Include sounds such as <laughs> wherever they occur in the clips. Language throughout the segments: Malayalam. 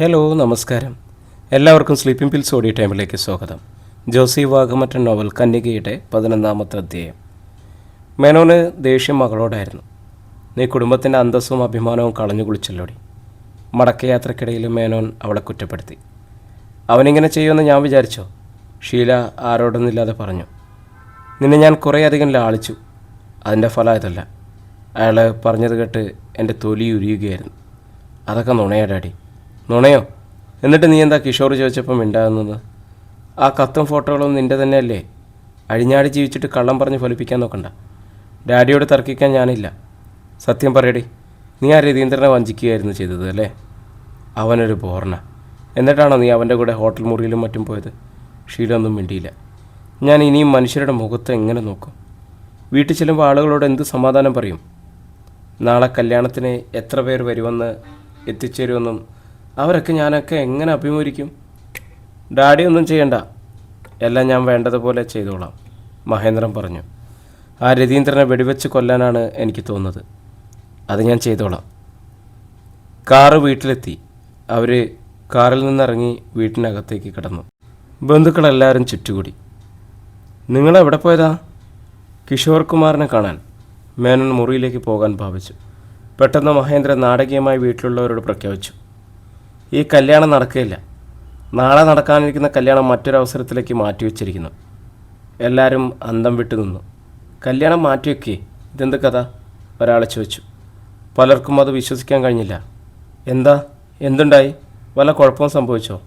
ഹലോ നമസ്കാരം. എല്ലാവർക്കും സ്ലീപ്പിംഗ് പിൽസ് ഓഡിയോ ടൈമിലേക്ക് സ്വാഗതം. ജോസി വാഗമറ്റൻ നോവൽ കന്യകയുടെ പതിനൊന്നാമത്തെ അധ്യായം. മേനോന് ദേഷ്യം മകളോടായിരുന്നു. നീ കുടുംബത്തിന്റെ അന്തസ്സും അഭിമാനവും കളഞ്ഞു കുളിച്ചല്ലോടി. മടക്കയാത്രക്കിടയിൽ മേനോൻ അവളെ കുറ്റപ്പെടുത്തി. അവനിങ്ങനെ ചെയ്യുമെന്ന് ഞാൻ വിചാരിച്ചോ? ഷീല ആരോടൊന്നില്ലാതെ പറഞ്ഞു. നിന്നെ ഞാൻ കുറേയധികം ലാളിച്ചു. അതിന്റെ ഫലം ഇതല്ല. അയാൾ പറഞ്ഞത് കേട്ട് എന്റെ തൊലി ഉരിയുകയായിരുന്നു. അതൊക്കെ നുണയാ ഡാഡി നുണയോ? എന്നിട്ട് നീ എന്താ കിഷോർ ചോദിച്ചപ്പോൾ മിണ്ടാകുന്നത് ആ കത്തും ഫോട്ടോകളും നിന്റെ തന്നെയല്ലേ? അഴിഞ്ഞാടി ജീവിച്ചിട്ട് കള്ളം പറഞ്ഞ് ഫലിപ്പിക്കാൻ നോക്കണ്ട. ഡാഡിയോട് തർക്കിക്കാൻ ഞാനില്ല. സത്യം പറയടി നീ ആ രതീന്ദ്രനെ വഞ്ചിക്കുകയായിരുന്നു ചെയ്തത് അല്ലേ? അവനൊരു ബോർണ എന്നിട്ടാണോ നീ അവന്റെ കൂടെ ഹോട്ടൽ മുറിയിലും മറ്റും പോയത്? ഷീലൊന്നും മിണ്ടിയില്ല. ഞാൻ ഇനിയും മനുഷ്യരുടെ മുഖത്ത് എങ്ങനെ നോക്കും? വീട്ടിൽ ചെല്ലുമ്പോൾ ആളുകളോട് എന്ത് സമാധാനം പറയും? നാളെ കല്യാണത്തിന് എത്ര പേർ വരുമെന്ന് എത്തിച്ചേരുമെന്നും അവരൊക്കെ ഞാനൊക്കെ എങ്ങനെ അഭിമുഖിക്കും ഡാഡി ഒന്നും ചെയ്യണ്ട. എല്ലാം ഞാൻ വേണ്ടതുപോലെ ചെയ്തോളാം മഹേന്ദ്രൻ പറഞ്ഞു. ആ രതീന്ദ്രനെ വെടിവെച്ച് കൊല്ലാനാണ് എനിക്ക് തോന്നുന്നത്. അത് ഞാൻ ചെയ്തോളാം. കാറ് വീട്ടിലെത്തി. അവർ കാറിൽ നിന്നിറങ്ങി വീട്ടിനകത്തേക്ക് കിടന്നു. ബന്ധുക്കളെല്ലാവരും ചുറ്റുകൂടി. നിങ്ങളെവിടെ പോയതാ? കിഷോർ കുമാറിനെ കാണാൻ. മേനൻ മുറിയിലേക്ക് പോകാൻ ഭാവിച്ചു. പെട്ടെന്ന് മഹേന്ദ്രൻ നാടകീയമായി വീട്ടിലുള്ളവരോട് പ്രഖ്യാപിച്ചു. ഈ കല്യാണം നടക്കുകയില്ല. നാളെ നടക്കാനിരിക്കുന്ന കല്യാണം മറ്റൊരവസരത്തിലേക്ക് മാറ്റിവെച്ചിരിക്കുന്നു. എല്ലാവരും അന്തം വിട്ടു നിന്നു. കല്യാണം മാറ്റിവെക്കേ. ഇതെന്ത് കഥ? ഒരാളെ ചോദിച്ചു. പലർക്കും അത് വിശ്വസിക്കാൻ കഴിഞ്ഞില്ല. എന്താ? എന്തുണ്ടായി? വല്ല കുഴപ്പവും സംഭവിച്ചോ?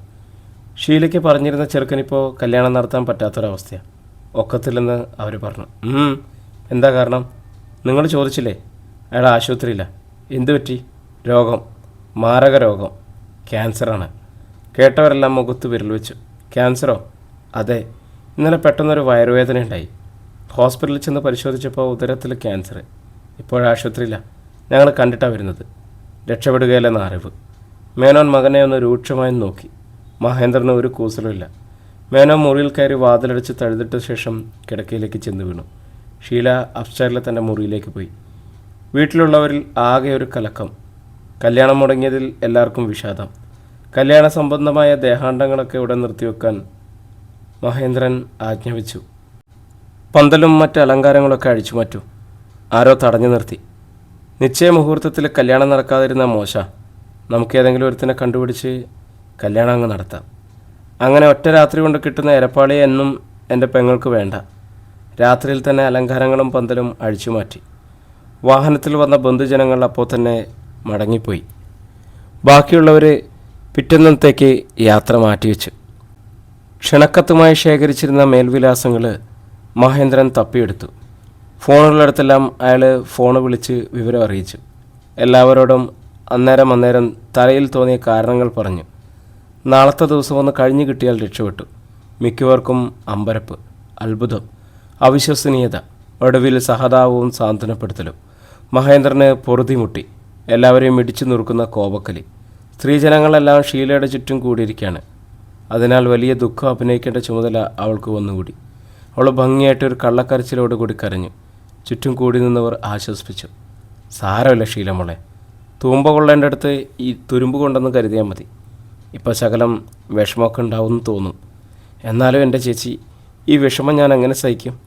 ഷീലയ്ക്ക് പറഞ്ഞിരുന്ന ചെറുക്കനിപ്പോൾ കല്യാണം നടത്താൻ പറ്റാത്തൊരവസ്ഥയാണ് ഒക്കത്തില്ലെന്ന് അവർ പറഞ്ഞു. എന്താ കാരണം? നിങ്ങൾ ചോദിച്ചില്ലേ? അയാൾ ആശുപത്രിയില്ല എന്തു പറ്റി രോഗം. മാരക രോഗം. ക്യാൻസറാണ്. കേട്ടവരെല്ലാം മുഖത്ത് വിരൽ വെച്ചു. ക്യാൻസറോ? അതെ. ഇന്നലെ പെട്ടെന്നൊരു വയറുവേദന ഉണ്ടായി. ഹോസ്പിറ്റലിൽ ചെന്ന് പരിശോധിച്ചപ്പോൾ ഉദരത്തിൽ ക്യാൻസർ. ഇപ്പോഴാശുപത്രിയില്ല ഞങ്ങൾ കണ്ടിട്ടാണ് വരുന്നത്. രക്ഷപ്പെടുകയില്ലെന്ന അറിവ്. മേനോൻ മകനെ ഒന്ന് രൂക്ഷമായി നോക്കി. മഹേന്ദ്രന് ഒരു കൂസലുമില്ല മേനോൻ മുറിയിൽ കയറി വാതിലടിച്ച് തഴുതിട്ട ശേഷം കിടക്കയിലേക്ക് ചെന്ന് വീണു. ഷീല അപ്സ്റ്റൈറിലെ തന്റെ മുറിയിലേക്ക് പോയി. വീട്ടിലുള്ളവരിൽ ആകെ ഒരു കലക്കം. കല്യാണം മുടങ്ങിയതിൽ എല്ലാവർക്കും വിഷാദം. കല്യാണ സംബന്ധമായ ദേഹാണ്ടങ്ങളൊക്കെ ഉടൻ നിർത്തിവെക്കാൻ മഹേന്ദ്രൻ ആജ്ഞാപിച്ചു. പന്തലും മറ്റ് അലങ്കാരങ്ങളൊക്കെ അഴിച്ചു മാറ്റു. ആരോ തടഞ്ഞു നിർത്തി. നിശ്ചയ മുഹൂർത്തത്തിൽ കല്യാണം നടക്കാതിരുന്ന മോശ നമുക്ക് ഏതെങ്കിലും ഒരുത്തിനെ കണ്ടുപിടിച്ച് കല്യാണം അങ്ങ് നടത്താം. അങ്ങനെ ഒറ്റ രാത്രി കൊണ്ട് കിട്ടുന്ന എരപ്പാളിയെ എന്നും എന്റെ പെങ്ങൾക്ക് വേണ്ട. രാത്രിയിൽ തന്നെ അലങ്കാരങ്ങളും പന്തലും അഴിച്ചു മാറ്റി. വാഹനത്തിൽ വന്ന ബന്ധുജനങ്ങൾ അപ്പോൾ തന്നെ മടങ്ങിപ്പോയി. ബാക്കിയുള്ളവർ പിറ്റന്നത്തേക്ക് യാത്ര മാറ്റിവെച്ചു. ക്ഷണക്കത്തുമായി ശേഖരിച്ചിരുന്ന മേൽവിലാസങ്ങൾ മഹേന്ദ്രൻ തപ്പിയെടുത്തു. ഫോണുകളടുത്തെല്ലാം അയാൾ ഫോൺ വിളിച്ച് വിവരം അറിയിച്ചു. എല്ലാവരോടും അന്നേരം അന്നേരം തലയിൽ തോന്നിയ കാരണങ്ങൾ പറഞ്ഞു. നാളത്തെ ദിവസം ഒന്ന് കഴിഞ്ഞു കിട്ടിയാൽ രക്ഷപ്പെട്ടു. മിക്കവർക്കും അമ്പരപ്പ് അത്ഭുതം അവിശ്വസനീയത ഒടുവിൽ സഹതാപവും സാന്ത്വനപ്പെടുത്തലും. മഹേന്ദ്രന് പൊറുതിമുട്ടി എല്ലാവരെയും ഇടിച്ചു നുറുക്കുന്ന കോപക്കലി സ്ത്രീജനങ്ങളെല്ലാം ഷീലയുടെ ചുറ്റും കൂടിയിരിക്കുകയാണ് അതിനാൽ വലിയ ദുഃഖം അഭിനയിക്കേണ്ട ചുമതല അവൾക്ക് വന്നുകൂടി അവൾ ഭംഗിയായിട്ട് ഒരു കള്ളക്കരച്ചിലോട് കൂടി കരഞ്ഞു. ചുറ്റും കൂടി നിന്നവർ ആശ്വസിപ്പിച്ചു. സാരമില്ല ഷീലമോളെ തൂമ്പ കൊള്ളേണ്ട അടുത്ത് ഈ തുരുമ്പ് കൊണ്ടെന്ന് കരുതിയാൽ മതി. ഇപ്പോൾ ശകലം വിഷമമൊക്കെ ഉണ്ടാവുമെന്ന് തോന്നും. എന്നാലും എന്റെ ചേച്ചി ഈ വിഷമം ഞാൻ എങ്ങനെ സഹിക്കും?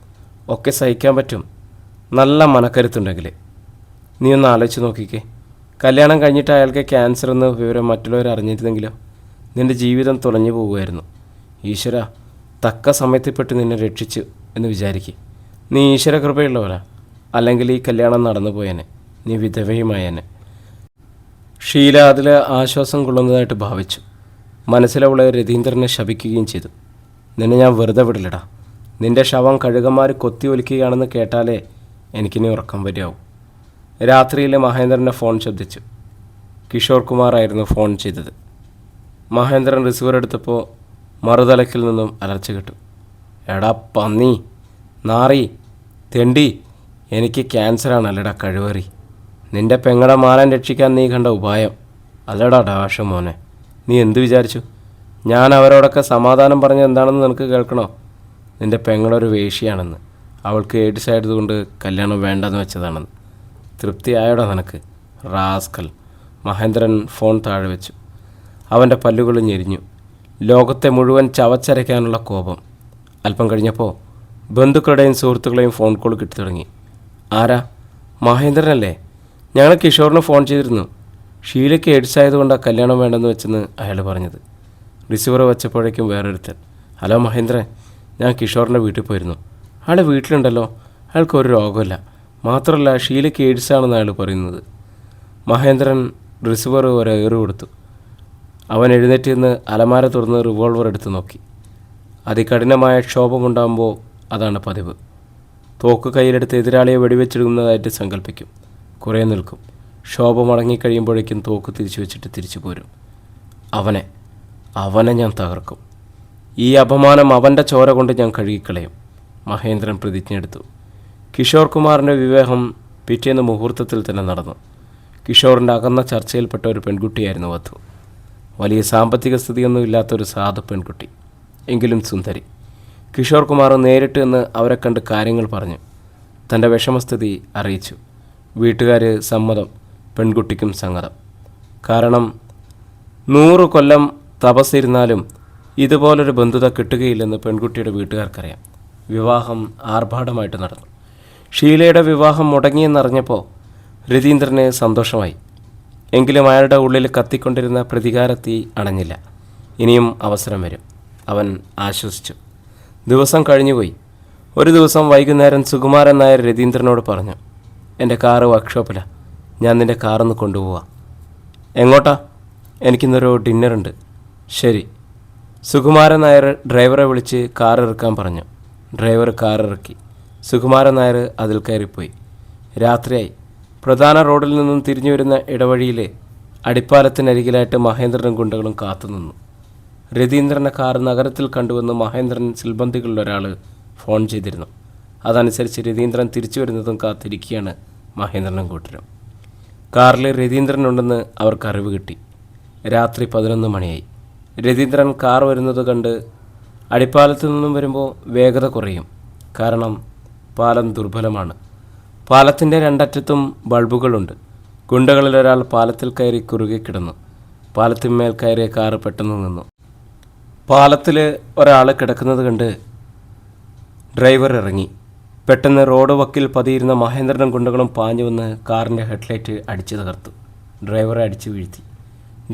ഒക്കെ സഹിക്കാൻ പറ്റും. നല്ല മനക്കരുത്തുണ്ടെങ്കിൽ നീ ഒന്ന് ആലോചിച്ച് നോക്കിക്കേ. കല്യാണം കഴിഞ്ഞിട്ട് അയാൾക്ക് ക്യാൻസർ എന്ന വിവരം മറ്റുള്ളവർ അറിഞ്ഞിരുന്നെങ്കിലോ നിന്റെ ജീവിതം തുളഞ്ഞു പോകുമായിരുന്നു. ഈശ്വര തക്ക സമയത്തിൽപ്പെട്ട് നിന്നെ രക്ഷിച്ചു എന്ന് വിചാരിക്കുക നീ ഈശ്വര കൃപയുള്ളവരാ. അല്ലെങ്കിൽ ഈ കല്യാണം നടന്നു പോയേനെ. നീ വിധവയുമായേനെ. ഷീല അതിൽ ആശ്വാസം കൊള്ളുന്നതായിട്ട് ഭാവിച്ചു. മനസ്സിലവളെ രതീന്ദ്രനെ ശപിക്കുകയും ചെയ്തു. നിന്നെ ഞാൻ വെറുതെ വിടില്ലടാ. നിന്റെ ശവം കഴുകന്മാർ കൊത്തി ഒലിക്കുകയാണെന്ന് കേട്ടാലേ എനിക്കിനി ഉറക്കം വരികയാവും രാത്രിയിൽ മഹേന്ദ്രന്റെ ഫോൺ ശബ്ദിച്ചു കിഷോർ കുമാറായിരുന്നു ഫോൺ ചെയ്തത്. മഹേന്ദ്രൻ റിസീവർ എടുത്തപ്പോൾ മറുതലക്കിൽ നിന്നും അലർച്ച കിട്ടും. എടാ പന്നി നാറി തെണ്ടി എനിക്ക് ക്യാൻസറാണ് അല്ലടാ കഴിവേറി. നിന്റെ പെങ്ങളെ മാനം രക്ഷിക്കാൻ നീ കണ്ട ഉപായം. അല്ലടാ ഡാഷ മോനെ നീ എന്ത് വിചാരിച്ചു? ഞാൻ അവരോടൊക്കെ സമാധാനം പറഞ്ഞ എന്താണെന്ന് നിനക്ക് കേൾക്കണോ? നിന്റെ പെങ്ങളൊരു വേശിയാണെന്ന് അവൾക്ക് എയ്ഡ്സ് ആയതുകൊണ്ട് കല്യാണം വേണ്ടെന്ന് വെച്ചതാണെന്ന്. തൃപ്തിയായോടാ നിനക്ക്. റാസ്കൽ. മഹേന്ദ്രൻ ഫോൺ താഴെ വെച്ചു. അവന്റെ പല്ലുകൾ ഞെരിഞ്ഞു. ലോകത്തെ മുഴുവൻ ചവച്ചരയ്ക്കാനുള്ള കോപം. അല്പം കഴിഞ്ഞപ്പോൾ ബന്ധുക്കളുടെയും സുഹൃത്തുക്കളെയും ഫോൺ കോൾ കിട്ടി തുടങ്ങി. ആരാ? മഹേന്ദ്രനല്ലേ ഞങ്ങൾ കിഷോറിന് ഫോൺ ചെയ്തിരുന്നു. ഷീലയ്ക്ക് എയ്ഡ്സ് ആയതുകൊണ്ടാണ് കല്യാണം വേണ്ടെന്ന് വെച്ചെന്ന് അയാൾ പറഞ്ഞത്. റിസീവർ വെച്ചപ്പോഴേക്കും വേറൊരുത്തൻ. ഹലോ മഹേന്ദ്രൻ ഞാൻ കിഷോറിന്റെ വീട്ടിൽ പോയിരുന്നു. അയാൾ വീട്ടിലുണ്ടല്ലോ. അയാൾക്ക് ഒരു രോഗമില്ല മാത്രമല്ല ഷീലയ്ക്ക് എയ്ഡ്സ് അയാൾ പറയുന്നത്. മഹേന്ദ്രൻ റിസീവർ വരെ ഏറ് കൊടുത്തു. അവൻ എഴുന്നേറ്റ് നിന്ന് അലമാര തുറന്ന് റിവോൾവർ എടുത്ത് നോക്കി. അതികഠിനമായ ക്ഷോഭമുണ്ടാകുമ്പോൾ അതാണ് പതിവ്. തോക്ക് കയ്യിലെടുത്ത് എതിരാളിയെ വെടിവെച്ചിടുന്നതായിട്ട് സങ്കല്പിക്കും. കുറേ നിൽക്കും. ക്ഷോഭം അടങ്ങിക്കഴിയുമ്പോഴേക്കും തോക്ക് തിരിച്ചു വെച്ചിട്ട് തിരിച്ചു പോരും. അവനെ അവനെ ഞാൻ തകർക്കും. ഈ അപമാനം അവന്റെ ചോര കൊണ്ട് ഞാൻ കഴുകിക്കളയും. മഹേന്ദ്രൻ പ്രതിജ്ഞയെടുത്തു. കിഷോർ കുമാറിന്റെ വിവാഹം പിറ്റേന്ന് മുഹൂർത്തത്തിൽ തന്നെ നടന്നു. കിഷോറിന്റെ അകന്ന ചർച്ചയിൽപ്പെട്ട ഒരു പെൺകുട്ടിയായിരുന്നു വധു. വലിയ സാമ്പത്തിക സ്ഥിതിയൊന്നും ഇല്ലാത്തൊരു സാധു പെൺകുട്ടി. എങ്കിലും സുന്ദരി. കിഷോർ കുമാർ നേരിട്ട് എന്ന് അവരെ കണ്ട് കാര്യങ്ങൾ പറഞ്ഞു. തന്റെ വിഷമസ്ഥിതി അറിയിച്ചു. വീട്ടുകാർ സമ്മതം പെൺകുട്ടിക്കും സമ്മതം. കാരണം നൂറ് കൊല്ലം തപസ്സിരുന്നാലും ഇതുപോലൊരു ബന്ധുത കിട്ടുകയില്ലെന്ന് പെൺകുട്ടിയുടെ വീട്ടുകാർക്കറിയാം. വിവാഹം ആർഭാടമായിട്ട് നടന്നു. ഷീലയുടെ വിവാഹം മുടങ്ങിയെന്നറിഞ്ഞപ്പോൾ രതീന്ദ്രന് സന്തോഷമായി. എങ്കിലും അയാളുടെ ഉള്ളിൽ കത്തിക്കൊണ്ടിരുന്ന പ്രതികാരത്തി അണഞ്ഞില്ല. ഇനിയും അവസരം വരും. അവൻ ആശ്വസിച്ചു. ദിവസം കഴിഞ്ഞുപോയി. ഒരു ദിവസം വൈകുന്നേരം സുകുമാരൻ നായർ രതീന്ദ്രനോട് പറഞ്ഞു എന്റെ കാറ് വർക്ക്ഷോപ്പിലാണ് ഞാൻ നിന്റെ കാറൊന്ന് കൊണ്ടുപോവാം. എങ്ങോട്ടാ? എനിക്കിന്നൊരു ഡിന്നറുണ്ട്. ശരി. സുകുമാരൻ നായർ ഡ്രൈവറെ വിളിച്ച് കാർ ഇറക്കാൻ പറഞ്ഞു. ഡ്രൈവർ കാർ ഇറക്കി സുകുമാരൻ നായർ അതിൽ കയറിപ്പോയി. രാത്രിയായി. പ്രധാന റോഡിൽ നിന്നും തിരിഞ്ഞു വരുന്ന ഇടവഴിയിലെ അടിപ്പാലത്തിനരികിലായിട്ട് മഹേന്ദ്രനും ഗുണ്ടകളും കാത്തുനിന്നു. രതീന്ദ്രനെ കാർ നഗരത്തിൽ കണ്ടുവന്ന് മഹേന്ദ്രൻ സിൽബന്ധികളിൽ ഒരാൾ ഫോൺ ചെയ്തിരുന്നു. അതനുസരിച്ച് രതീന്ദ്രൻ തിരിച്ചു വരുന്നതും കാത്തിരിക്കുകയാണ് മഹേന്ദ്രനും കൂട്ടരും കാറിൽ രതീന്ദ്രനുണ്ടെന്ന് അവർക്ക് അറിവ് കിട്ടി. രാത്രി പതിനൊന്ന് മണിയായി. രതീന്ദ്രൻ കാർ വരുന്നത് കണ്ട് അടിപ്പാലത്തു നിന്നും വരുമ്പോൾ വേഗത കുറയും. കാരണം പാലം ദുർബലമാണ്. പാലത്തിന്റെ രണ്ടറ്റത്തും ബൾബുകളുണ്ട്. ഗുണ്ടകളിൽ ഒരാൾ പാലത്തിൽ കയറി കുറുകെ കിടന്നു. പാലത്തിന്മേൽ കയറിയ കാറ് പെട്ടെന്ന് നിന്നു. പാലത്തിൽ ഒരാൾ കിടക്കുന്നത് കണ്ട് ഡ്രൈവർ ഇറങ്ങി. പെട്ടെന്ന് റോഡ് വക്കിൽ പതിയിരുന്ന മഹേന്ദ്രനും ഗുണ്ടകളും പാഞ്ഞു വന്ന് കാറിന്റെ ഹെഡ്ലൈറ്റ് അടിച്ചു തകർത്തു. ഡ്രൈവറെ അടിച്ചു വീഴ്ത്തി.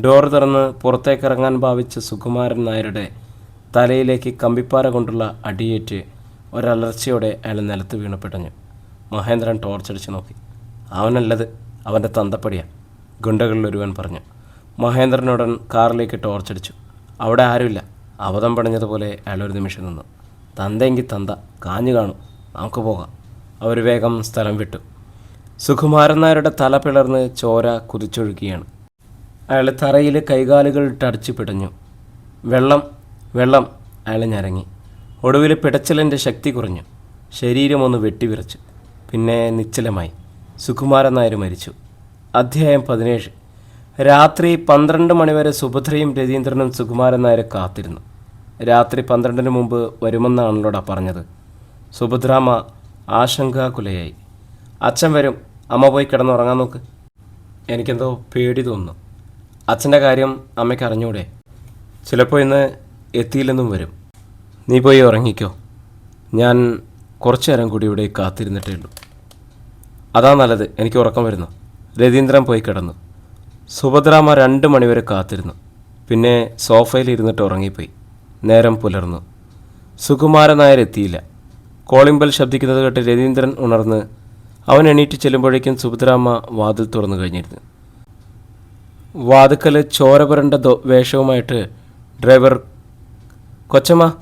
ഡോർ തുറന്ന് പുറത്തേക്ക് ഇറങ്ങാൻ ഭാവിച്ച സുകുമാരൻ നായരുടെ തലയിലേക്ക് കമ്പിപ്പാറ കൊണ്ടുള്ള അടിയേറ്റ് ഒരലർച്ചയോടെ അയാൾ നിലത്ത് വീണ് പിടഞ്ഞു. മഹേന്ദ്രൻ ടോർച്ചടിച്ച് നോക്കി. അവനല്ലത് അവന്റെ തന്തപ്പടിയാ ഗുണ്ടകളിലൊരുവൻ പറഞ്ഞു. മഹേന്ദ്രനുടൻ കാറിലേക്ക് ടോർച്ചടിച്ചു അവിടെ ആരുമില്ല അവതം പടഞ്ഞതുപോലെ അയാൾ ഒരു നിമിഷം നിന്നു. തന്തയെങ്കിൽ തന്ത കാഞ്ഞു കാണും നമുക്ക് പോകാം അവർ വേഗം സ്ഥലം വിട്ടു. സുകുമാരൻ നായരുടെ തല പിളർന്ന് ചോര കുതിച്ചൊഴുകിയാണ്. അയാൾ തറയിൽ കൈകാലുകൾ ടടിച്ചു പിടഞ്ഞു. വെള്ളം വെള്ളം അയാൾ ഞരങ്ങി. ഒടുവിൽ പിടച്ചിലിന്റെ ശക്തി കുറഞ്ഞു. ശരീരമൊന്ന് വെട്ടിവിറച്ചു. പിന്നെ നിശ്ചലമായി. സുകുമാരൻ നായർ മരിച്ചു. അധ്യായം പതിനേഴ്. രാത്രി പന്ത്രണ്ട് മണിവരെ സുഭദ്രയും രതീന്ദ്രനും സുകുമാരൻ നായർ കാത്തിരുന്നു. രാത്രി പന്ത്രണ്ടിന് മുമ്പ് വരുമെന്നാണല്ലോടാ പറഞ്ഞത്. സുഭദ്രാമ്മ ആശങ്കാകുലയായി. അച്ഛൻ വരും. അമ്മ പോയി കിടന്നുറങ്ങാൻ നോക്ക്. എനിക്കെന്തോ പേടി തോന്നുന്നു. അച്ഛന്റെ കാര്യം അമ്മയ്ക്ക് അറിഞ്ഞൂടെ? ചിലപ്പോൾ ഇന്ന് എത്തിയില്ലെന്നും വരും. നീ പോയി ഉറങ്ങിക്കോ. ഞാൻ കുറച്ചു നേരം കൂടി ഇവിടെ കാത്തിരുന്നിട്ടേ ഉള്ളൂ. അതാ നല്ലത് എനിക്ക് ഉറക്കം വരുന്നു. രതീന്ദ്രൻ പോയി കിടന്നു. സുഭദ്രാമ്മ രണ്ട് മണിവരെ കാത്തിരുന്നു. പിന്നെ സോഫയിൽ ഇരുന്നിട്ട് ഉറങ്ങിപ്പോയി. നേരം പുലർന്നു. സുകുമാരൻ നായർ എത്തിയില്ല. കോളിംഗ് ബെൽ ശബ്ദിക്കുന്നത് കേട്ട് രതീന്ദ്രൻ ഉണർന്ന് അവൻ എണീറ്റ് ചെല്ലുമ്പോഴേക്കും സുഭദ്രാമ്മ വാതിൽ തുറന്നു കഴിഞ്ഞിരുന്നു. വാതുക്കൽ ചോര പുരണ്ട വേഷവുമായിട്ട് ഡ്രൈവർ കൊച്ചമ്മ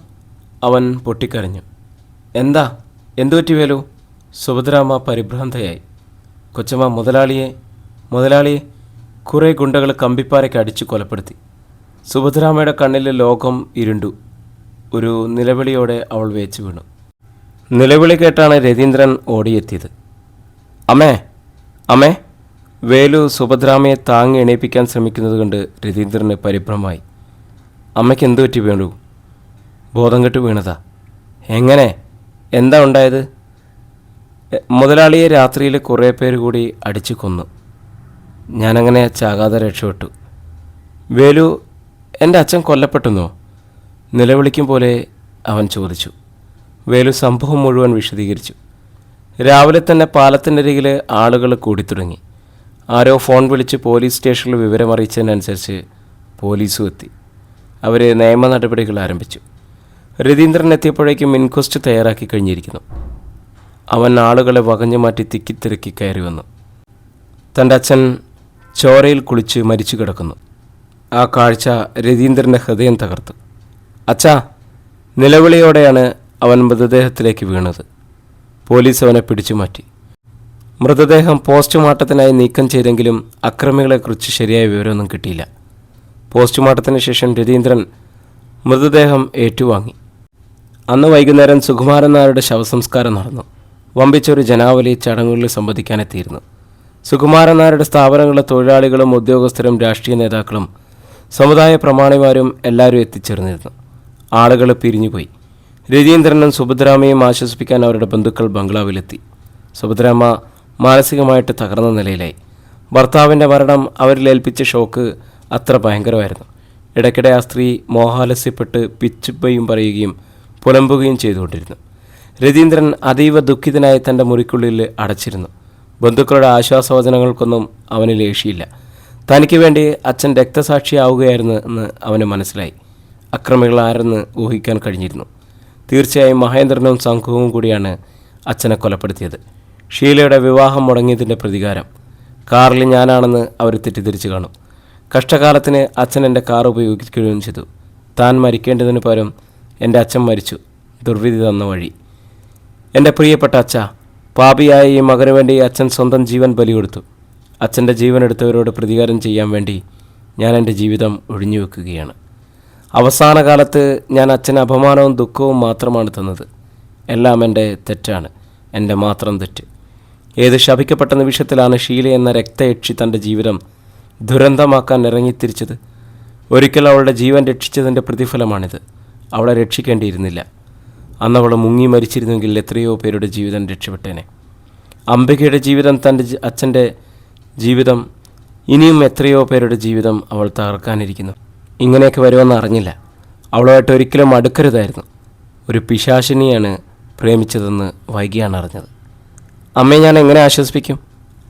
അവൻ പൊട്ടിക്കരഞ്ഞു. എന്താ? എന്തു പറ്റി വേലു? സുഭദ്രാമ്മ പരിഭ്രാന്തയായി. കൊച്ചമ്മ മുതലാളിയെ മുതലാളിയെ കുറേ ഗുണ്ടകൾ കമ്പിപ്പാരയ്ക്ക് അടിച്ചു കൊലപ്പെടുത്തി. സുഭദ്രാമ്മയുടെ കണ്ണിൽ ലോകം ഇരുണ്ടു. ഒരു നിലവിളിയോടെ അവൾ വേച്ചു വീണു. നിലവിളി കേട്ടാണ് രതീന്ദ്രൻ ഓടിയെത്തിയത്. അമ്മേ അമ്മേ വേലു സുഭദ്രാമയെ താങ്ങി എണീപ്പിക്കാൻ ശ്രമിക്കുന്നത് കണ്ട് രതീന്ദ്രന് പരിഭ്രമമായി. അമ്മയ്ക്ക് എന്തു പറ്റി വീണു ബോധം കെട്ട് വീണതാ. എങ്ങനെ? എന്താ ഉണ്ടായത്? മുതലാളിയെ രാത്രിയിൽ കുറേ പേര് കൂടി അടിച്ചു കൊന്നു. ഞാനങ്ങനെ ചാകാതെ രക്ഷപ്പെട്ടു. വേലു എന്റെ അച്ഛൻ കൊല്ലപ്പെട്ടെന്നോ? നിലവിളിക്കും പോലെ അവൻ ചോദിച്ചു. വേലു സംഭവം മുഴുവൻ വിശദീകരിച്ചു. രാവിലെ തന്നെ പാലത്തിനരികിൽ ആളുകൾ കൂടിത്തുടങ്ങി. ആരോ ഫോൺ വിളിച്ച് പോലീസ് സ്റ്റേഷനിൽ വിവരമറിയിച്ചതിനനുസരിച്ച് പോലീസും എത്തി. അവർ നിയമ നടപടികൾ ആരംഭിച്ചു. രതീന്ദ്രൻ എത്തിയപ്പോഴേക്കും ഇൻക്വസ്റ്റ് തയ്യാറാക്കി കഴിഞ്ഞിരിക്കുന്നു. അവൻ ആളുകളെ വകഞ്ഞു മാറ്റി തിക്കിത്തിരക്കി കയറി വന്നു. തന്റെ അച്ഛൻ ചോരയിൽ കുളിച്ച് മരിച്ചു കിടക്കുന്നു. ആ കാഴ്ച രതീന്ദ്രന്റെ ഹൃദയം തകർത്തു. അച്ഛാ നിലവിളിയോടെയാണ് അവൻ മൃതദേഹത്തിലേക്ക് വീണത്. പോലീസ് അവനെ പിടിച്ചു മാറ്റി. മൃതദേഹം പോസ്റ്റ്മോർട്ടത്തിനായി നീക്കം ചെയ്തെങ്കിലും അക്രമികളെക്കുറിച്ച് ശരിയായ വിവരമൊന്നും കിട്ടിയില്ല. പോസ്റ്റ്മോർട്ടത്തിന് ശേഷം രതീന്ദ്രൻ മൃതദേഹം ഏറ്റുവാങ്ങി. അന്ന് വൈകുന്നേരം സുകുമാരൻ നായരുടെ ശവസംസ്കാരം നടന്നു. വമ്പിച്ചൊരു ജനാവലി ചടങ്ങുകളിൽ സംബന്ധിക്കാനെത്തിയിരുന്നു. സുകുമാരൻ നായരുടെ സ്ഥാപനങ്ങളിലെ തൊഴിലാളികളും ഉദ്യോഗസ്ഥരും രാഷ്ട്രീയ നേതാക്കളും സമുദായ പ്രമാണിമാരും എല്ലാവരും എത്തിച്ചേർന്നിരുന്നു. ആളുകൾ പിരിഞ്ഞുപോയി. രതീന്ദ്രനും സുഭദ്രാമയും ആശ്വസിപ്പിക്കാൻ അവരുടെ ബന്ധുക്കൾ ബംഗ്ലാവിലെത്തി. സുഭദ്രാമ്മ മാനസികമായിട്ട് തകർന്ന നിലയിലായി. ഭർത്താവിന്റെ മരണം അവരിൽ ഏൽപ്പിച്ച ഷോക്ക് അത്ര ഭയങ്കരമായിരുന്നു. ഇടയ്ക്കിടെ ആ സ്ത്രീ മോഹാലസ്യപ്പെട്ട് പിച്ചുപ്പയും പറയുകയും പുലമ്പുകയും ചെയ്തുകൊണ്ടിരുന്നു. രതീന്ദ്രൻ അതീവ ദുഃഖിതനായി തന്റെ മുറിക്കുള്ളിൽ അടച്ചിരുന്നു. ബന്ധുക്കളുടെ ആശ്വാസവചനങ്ങൾക്കൊന്നും അവന് ലേശിയില്ല. തനിക്ക് വേണ്ടി അച്ഛൻ രക്തസാക്ഷിയാവുകയായിരുന്നു എന്ന് അവന് മനസ്സിലായി. അക്രമികൾ ആരെന്ന് ഊഹിക്കാൻ കഴിഞ്ഞിരുന്നു. തീർച്ചയായും മഹേന്ദ്രനും സംഘവും കൂടിയാണ് അച്ഛനെ കൊലപ്പെടുത്തിയത്. ഷീലയുടെ വിവാഹം മുടങ്ങിയതിന്റെ പ്രതികാരം. കാറിൽ ഞാനാണെന്ന് അവർ തെറ്റിദ്ധരിച്ചു കാണും. കഷ്ടകാലത്തിന് അച്ഛൻ എന്റെ കാർ ഉപയോഗിക്കുകയും ചെയ്തു. താൻ മരിക്കേണ്ടതിന് പകരം എന്റെ അച്ഛൻ മരിച്ചു. ദുർവിധി തന്ന വഴി. എന്റെ പ്രിയപ്പെട്ട അച്ഛ പാപിയായ ഈ മകന് വേണ്ടി അച്ഛൻ സ്വന്തം ജീവൻ ബലി കൊടുത്തു അച്ഛന്റെ ജീവൻ എടുത്തവരോട് പ്രതികാരം ചെയ്യാൻ വേണ്ടി ഞാൻ എന്റെ ജീവിതം ഒഴിഞ്ഞു വെക്കുകയാണ്. അവസാന കാലത്ത് ഞാൻ അച്ഛന് അപമാനവും ദുഃഖവും മാത്രമാണ് തന്നത്. എല്ലാം എന്റെ തെറ്റാണ്. എന്റെ മാത്രം തെറ്റ്. ഏത് ശപിക്കപ്പെട്ട നിമിഷത്തിലാണ് ഷീല എന്ന രക്തയക്ഷി തന്റെ ജീവിതം ദുരന്തമാക്കാൻ ഇറങ്ങിത്തിരിച്ചത്? ഒരിക്കൽ അവളുടെ ജീവൻ രക്ഷിച്ചതിന്റെ പ്രതിഫലമാണിത്. അവളെ രക്ഷിക്കേണ്ടിയിരുന്നില്ല. അന്ന് അവൾ മുങ്ങി മരിച്ചിരുന്നെങ്കിൽ എത്രയോ പേരുടെ ജീവിതം രക്ഷപ്പെട്ടേനെ. അംബികയുടെ ജീവിതം തന്റെ അച്ഛന്റെ ജീവിതം ഇനിയും എത്രയോ പേരുടെ ജീവിതം അവൾ തകർക്കാനിരിക്കുന്നു. ഇങ്ങനെയൊക്കെ വരുമെന്ന് അറിഞ്ഞില്ല. അവളുമായിട്ട് ഒരിക്കലും അടുക്കരുതായിരുന്നു. ഒരു പിശാശിനിയാണ് പ്രേമിച്ചതെന്ന് വൈകിയാണ് അറിഞ്ഞത്. അമ്മയെ ഞാൻ എങ്ങനെ ആശ്വസിപ്പിക്കും?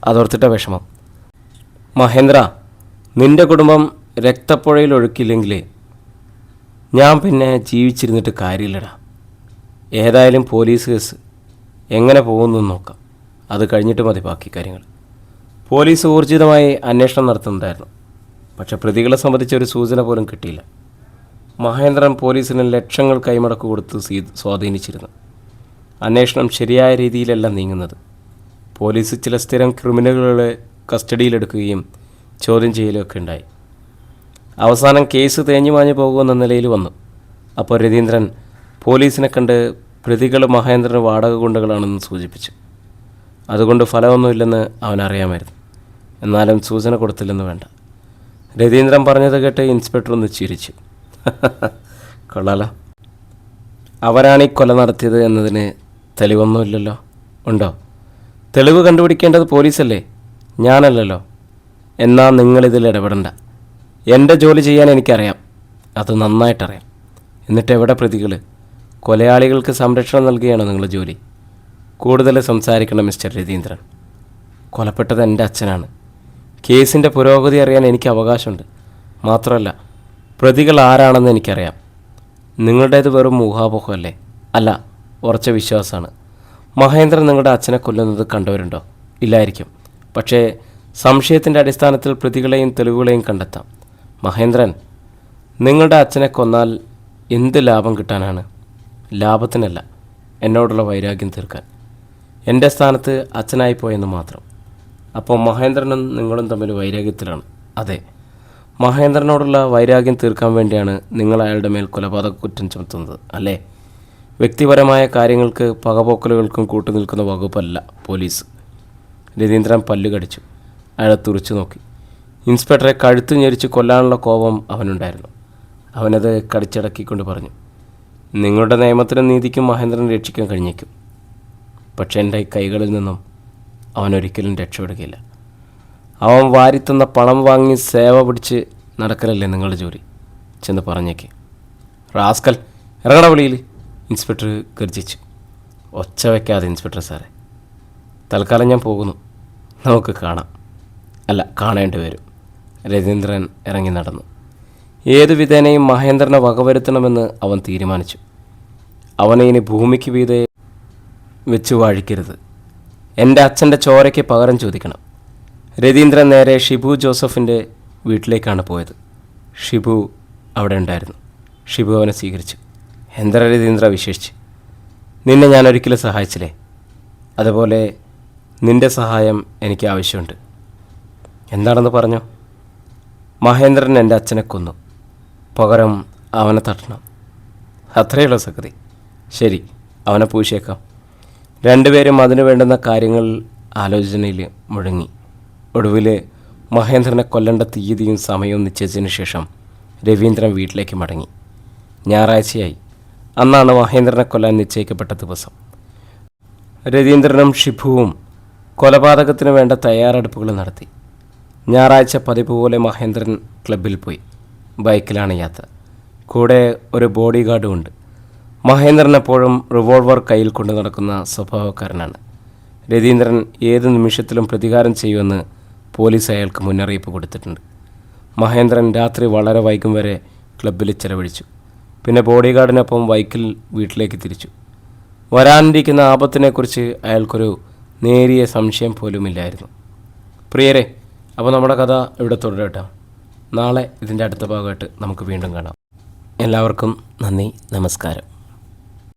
അതോർത്തിട്ട വിഷമം. മഹേന്ദ്ര നിന്റെ കുടുംബം രക്തപ്പുഴയിൽ ഒഴുക്കില്ലെങ്കിലേ ഞാൻ പിന്നെ ജീവിച്ചിരുന്നിട്ട് കാര്യമില്ലടാ. ഏതായാലും പോലീസ് കേസ് എങ്ങനെ പോകുന്നു നോക്കാം. അത് കഴിഞ്ഞിട്ട് മതി ബാക്കി കാര്യങ്ങൾ. പോലീസ് ഊർജിതമായി അന്വേഷണം നടത്തുന്നുണ്ടായിരുന്നു. പക്ഷെ പ്രതികളെ സംബന്ധിച്ച ഒരു സൂചന പോലും കിട്ടിയില്ല. മഹേന്ദ്രൻ പോലീസിന് ലക്ഷങ്ങൾ കൈമടക്ക് കൊടുത്ത് സ്വാധീനിച്ചിരുന്നു. അന്വേഷണം ശരിയായ രീതിയിലല്ല നീങ്ങുന്നത്. പോലീസ് ചില സ്ഥിരം ക്രിമിനലുകളെ കസ്റ്റഡിയിലെടുക്കുകയും ചോദ്യം ചെയ്യലുമൊക്കെ ഉണ്ടായി. അവസാനം കേസ് തേഞ്ഞു മാഞ്ഞു പോകുമെന്ന നിലയിൽ വന്നു. അപ്പോൾ രതീന്ദ്രൻ പോലീസിനെ കണ്ട് പ്രതികൾ മഹേന്ദ്രന് വാടക ഗുണ്ടകളാണെന്ന് സൂചിപ്പിച്ചു. അതുകൊണ്ട് ഫലമൊന്നുമില്ലെന്ന് അവനറിയാമായിരുന്നു. എന്നാലും സൂചന കൊടുത്തില്ലെന്ന് വേണ്ട. രതീന്ദ്രൻ പറഞ്ഞത് കേട്ട് ഇൻസ്പെക്ടർ ഒന്ന് ചിരിച്ചു. <laughs> കൊള്ളാലോ. അവരാണ് ഈ കൊല നടത്തിയത് എന്നതിന് തെളിവൊന്നുമില്ലല്ലോ. ഉണ്ടോ? തെളിവ് കണ്ടുപിടിക്കേണ്ടത് പോലീസല്ലേ? ഞാനല്ലല്ലോ. എന്നാൽ നിങ്ങളിതിൽ ഇടപെടണ്ട. എന്റെ ജോലി ചെയ്യാൻ എനിക്കറിയാം. അത് നന്നായിട്ടറിയാം. എന്നിട്ട് എവിടെ പ്രതികൾ കൊലയാളികൾക്ക് സംരക്ഷണം നൽകുകയാണോ നിങ്ങളുടെ ജോലി? കൂടുതൽ സംസാരിക്കണം മിസ്റ്റർ രതീന്ദ്രൻ. കൊലപ്പെട്ടത് എന്റെ അച്ഛനാണ്. കേസിന്റെ പുരോഗതി അറിയാൻ എനിക്ക് അവകാശമുണ്ട്. മാത്രമല്ല പ്രതികൾ ആരാണെന്ന് എനിക്കറിയാം. നിങ്ങളുടേത് വെറും ഊഹാപോഹമല്ലേ? അല്ല ഉറച്ച വിശ്വാസമാണ്. മഹേന്ദ്രൻ നിങ്ങളുടെ അച്ഛനെ കൊല്ലുന്നത് കണ്ടവരുണ്ടോ? ഇല്ലായിരിക്കും. പക്ഷേ സംശയത്തിന്റെ അടിസ്ഥാനത്തിൽ പ്രതികളെയും തെളിവുകളെയും കണ്ടെത്താം. മഹേന്ദ്രൻ നിങ്ങളുടെ അച്ഛനെ കൊന്നാൽ എന്ത് ലാഭം കിട്ടാനാണ്? ലാഭത്തിനല്ല എന്നോടുള്ള വൈരാഗ്യം തീർക്കാൻ. എന്റെ സ്ഥാനത്ത് അച്ഛനായി പോയെന്ന് മാത്രം. അപ്പോൾ മഹേന്ദ്രനും നിങ്ങളും തമ്മിൽ വൈരാഗ്യത്തിലാണ്. അതെ മഹേന്ദ്രനോടുള്ള വൈരാഗ്യം തീർക്കാൻ വേണ്ടിയാണ് നിങ്ങൾ അയാളുടെ മേൽ കൊലപാതക കുറ്റം ചുമത്തുന്നത് അല്ലേ? വ്യക്തിപരമായ കാര്യങ്ങൾക്ക് പകപോക്കലുകൾക്കും കൂട്ടുനിൽക്കുന്ന വകുപ്പല്ല പോലീസ്. രതീന്ദ്രൻ പല്ലുകടിച്ചു അയാളെ തുറച്ചു നോക്കി. ഇൻസ്പെക്ടറെ കഴുത്ത് ഞെരിച്ച് കൊല്ലാനുള്ള കോപം അവനുണ്ടായിരുന്നു. അവനത് കടിച്ചടക്കിക്കൊണ്ട് പറഞ്ഞു നിങ്ങളുടെ നിയമത്തിനും നീതിക്കും മഹേന്ദ്രൻ രക്ഷിക്കാൻ കഴിഞ്ഞേക്കും. പക്ഷേ എന്റെ കൈകളിൽ നിന്നും അവനൊരിക്കലും രക്ഷപ്പെടുകയില്ല. അവൻ വാരിത്തന്ന പണം വാങ്ങി സേവ പിടിച്ച് നടക്കലല്ലേ നിങ്ങളുടെ ജോലി? ചെന്ന് പറഞ്ഞേക്ക്. റാസ്കൽ ഇറങ്ങണ വിളിയിൽ ഇൻസ്പെക്ടർ ഗർജിച്ചു. ഒച്ച വയ്ക്കാതെ ഇൻസ്പെക്ടർ സാറേ. തൽക്കാലം ഞാൻ പോകുന്നു. നമുക്ക് കാണാം. അല്ല കാണേണ്ടി വരും. രവീന്ദ്രൻ ഇറങ്ങി നടന്നു. ഏതു വിധേനയും മഹേന്ദ്രനെ വകവരുത്തണമെന്ന് അവൻ തീരുമാനിച്ചു. അവനെ ഇനി ഭൂമിക്ക് വീതെ വെച്ചു വാഴിക്കരുത്. എന്റെ അച്ഛന്റെ ചോരയ്ക്ക് പകരം ചോദിക്കണം. രതീന്ദ്രൻ നേരെ ഷിബു ജോസഫിന്റെ വീട്ടിലേക്കാണ് പോയത്. ഷിബു അവിടെ ഉണ്ടായിരുന്നു. ഷിബു അവനെ സ്വീകരിച്ചു. എന്താ രതീന്ദ്ര വിശേഷിച്ച്? നിന്നെ ഞാൻ ഒരിക്കലും സഹായിച്ചില്ലേ? അതുപോലെ നിന്റെ സഹായം എനിക്ക് ആവശ്യമുണ്ട്. എന്താണെന്ന് പറഞ്ഞോ? മഹേന്ദ്രൻ എന്റെ അച്ഛനെ കൊന്നു. പകരം അവനെ തട്ടണം. അത്രയുള്ള സംഗതി. ശരി അവനെ പൂശിയേക്കാം. രണ്ടുപേരും അതിനു വേണ്ടുന്ന കാര്യങ്ങൾ ആലോചനയിൽ മുഴങ്ങി. ഒടുവിൽ മഹേന്ദ്രനെ കൊല്ലേണ്ട തീയതിയും സമയവും നിശ്ചയിച്ചതിന് ശേഷം രവീന്ദ്രൻ വീട്ടിലേക്ക് മടങ്ങി. ഞായറാഴ്ചയായി. അന്നാണ് മഹേന്ദ്രനെ കൊല്ലാൻ നിശ്ചയിക്കപ്പെട്ട ദിവസം. രവീന്ദ്രനും ഷിഭുവും കൊലപാതകത്തിന് വേണ്ട തയ്യാറെടുപ്പുകൾ നടത്തി. ഞായറാഴ്ച പതിപ്പ് പോലെ മഹേന്ദ്രൻ ക്ലബിൽ പോയി. ബൈക്കിലാണ് യാത്ര. കൂടെ ഒരു ബോഡി ഗാർഡും ഉണ്ട്. മഹേന്ദ്രൻ എപ്പോഴും റിവോൾവർ കയ്യിൽ കൊണ്ടു നടക്കുന്ന സ്വഭാവക്കാരനാണ്. രതീന്ദ്രൻ ഏത് നിമിഷത്തിലും പ്രതികാരം ചെയ്യുമെന്ന് പോലീസ് അയാൾക്ക് മുന്നറിയിപ്പ് കൊടുത്തിട്ടുണ്ട്. മഹേന്ദ്രൻ രാത്രി വളരെ വൈകും വരെ ക്ലബിൽ ചെലവഴിച്ചു. പിന്നെ ബോഡി ഗാർഡിനൊപ്പം ബൈക്കിൽ വീട്ടിലേക്ക് തിരിച്ചു. വരാനിരിക്കുന്ന ആപത്തിനെക്കുറിച്ച് അയാൾക്കൊരു നേരിയ സംശയം പോലുമില്ലായിരുന്നു. പ്രിയരെ അപ്പോൾ നമ്മുടെ കഥ ഇവിടെ തുടരട്ടോ നാളെ ഇതിന്റെ അടുത്ത ഭാഗമായിട്ട് നമുക്ക് വീണ്ടും കാണാം. എല്ലാവർക്കും നന്ദി നമസ്കാരം.